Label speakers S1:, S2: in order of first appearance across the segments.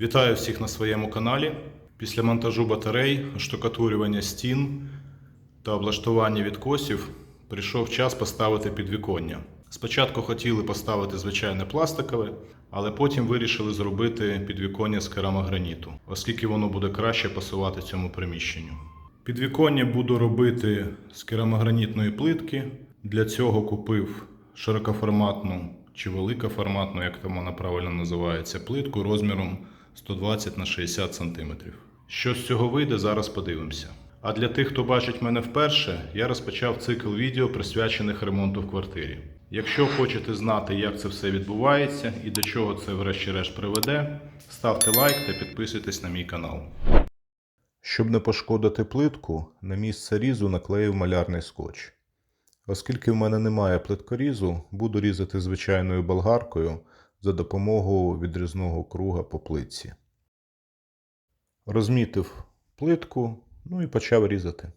S1: Вітаю всіх на своєму каналі. Після монтажу батарей, штукатурювання стін та облаштування відкосів прийшов час поставити підвіконня. Спочатку хотіли поставити звичайне пластикове, але потім вирішили зробити підвіконня з керамограніту, оскільки воно буде краще пасувати цьому приміщенню. Підвіконня буду робити з керамогранітної плитки. Для цього купив широкоформатну чи великоформатну, як там вона правильно називається, плитку розміром 120 на 60 см. Що з цього вийде, зараз подивимося. А для тих, хто бачить мене вперше, я розпочав цикл відео, присвячених ремонту в квартирі. Якщо хочете знати, як це все відбувається і до чого це врешті-решт приведе, ставте лайк та підписуйтесь на мій канал. Щоб не пошкодити плитку, на місце різу наклеїв малярний скотч. Оскільки в мене немає плиткорізу, буду різати звичайною болгаркою за допомогою відрізного круга по плитці. Розмітив плитку, ну і почав різати.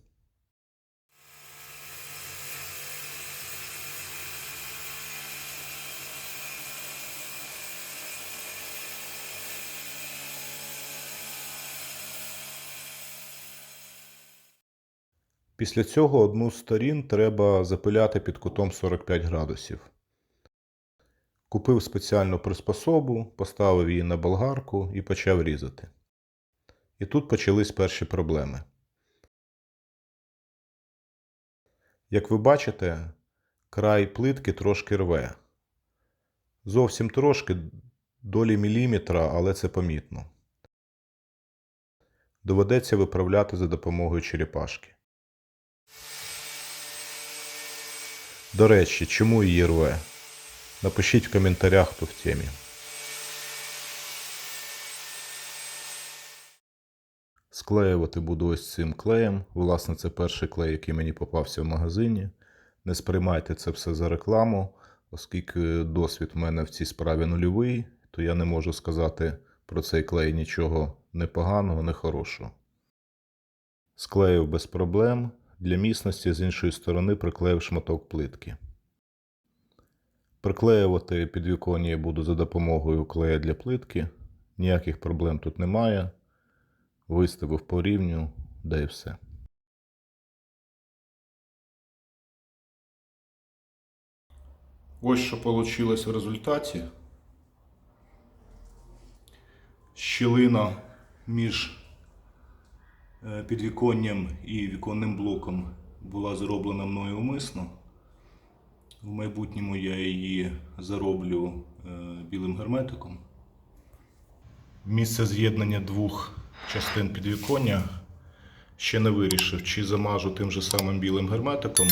S1: Після цього одну з сторін треба запиляти під кутом 45 градусів. Купив спеціальну приспособу, поставив її на болгарку і почав різати. І тут почались перші проблеми. Як ви бачите, край плитки трошки рве. Зовсім трошки, долі міліметра, але це помітно. Доведеться виправляти за допомогою черепашки. До речі, чому її рве? Напишіть в коментарях, хто в темі. Склеювати буду ось цим клеєм. Власне, це перший клей, який мені попався в магазині. Не сприймайте це все за рекламу, оскільки досвід в мене в цій справі нульовий, то я не можу сказати про цей клей нічого не поганого, не хорошого. Склеїв без проблем. Для міцності з іншої сторони приклеїв шматок плитки. Приклеювати підвіконня я буду за допомогою клея для плитки. Ніяких проблем тут немає. Виставив по рівню, да і все. Ось що вийшло в результаті. Щілина між е, підвіконням і віконним блоком була зроблена мною умисно. В майбутньому я її зароблю е, білим герметиком. Місце з'єднання двох частин підвіконня ще не вирішив, чи замажу тим же самим білим герметиком,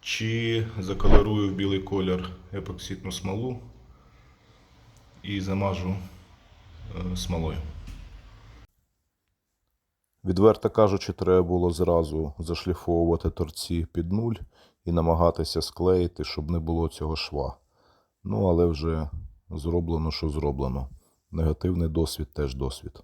S1: чи заколорую в білий колір епоксидну смолу і замажу е, смолою. Відверто кажучи, треба було зразу зашліфовувати торці під нуль і намагатися склеїти, щоб не було цього шва. Ну, але вже зроблено, що зроблено. Негативний досвід теж досвід.